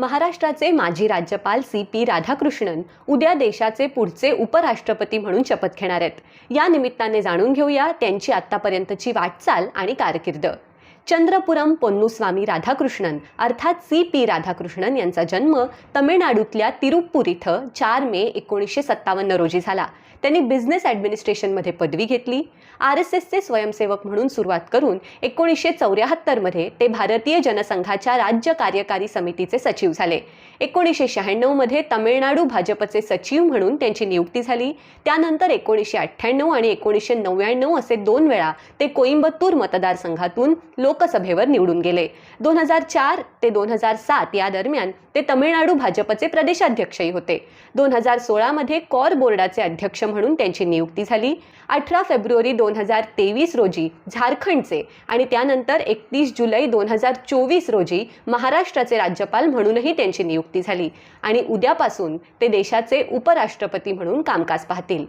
महाराष्ट्राचे माजी राज्यपाल सी पी राधाकृष्णन उद्या देशाचे पुढचे उपराष्ट्रपती म्हणून शपथ घेणार आहेत. या निमित्ताने जाणून घेऊया त्यांची आत्तापर्यंतची वाटचाल आणि कारकीर्द. चंद्रपुरम पोन्नुस्वामी राधाकृष्णन अर्थात सी पी राधाकृष्णन यांचा जन्म तमिळनाडूतल्या तिरुप्पूर इथं चार मे एकोणीसशे सत्तावन्न रोजी झाला. त्यांनी बिझनेस ॲडमिनिस्ट्रेशनमध्ये पदवी घेतली. आर एस एसचे स्वयंसेवक म्हणून सुरुवात करून एकोणीसशे चौऱ्याहत्तरमध्ये ते भारतीय जनसंघाच्या राज्य कार्यकारी समितीचे सचिव झाले. एकोणीसशे शहाण्णवमध्ये तमिळनाडू भाजपचे सचिव म्हणून त्यांची नियुक्ती झाली. त्यानंतर एकोणीसशे अठ्ठ्याण्णव आणि एकोणीसशे नव्याण्णव असे दोन वेळा ते कोईंबतूर मतदारसंघातून लोकसभेवर निवडून गेले. दोन हजार चार ते दोन हजार सात या दरम्यान ते तमिळनाडू भाजपचे प्रदेशाध्यक्षही होते. दोन हजार सोळामध्ये कॉर बोर्डाचे अध्यक्ष म्हणून त्यांची नियुक्ती झाली. अठरा फेब्रुवारी दोन हजार तेवीस रोजी झारखंडचे आणि त्यानंतर एकतीस जुलै दोन हजार चोवीस रोजी महाराष्ट्राचे राज्यपाल म्हणूनही त्यांची नियुक्ती झाली. आणि उद्यापासून ते देशाचे उपराष्ट्रपती म्हणून कामकाज पाहतील.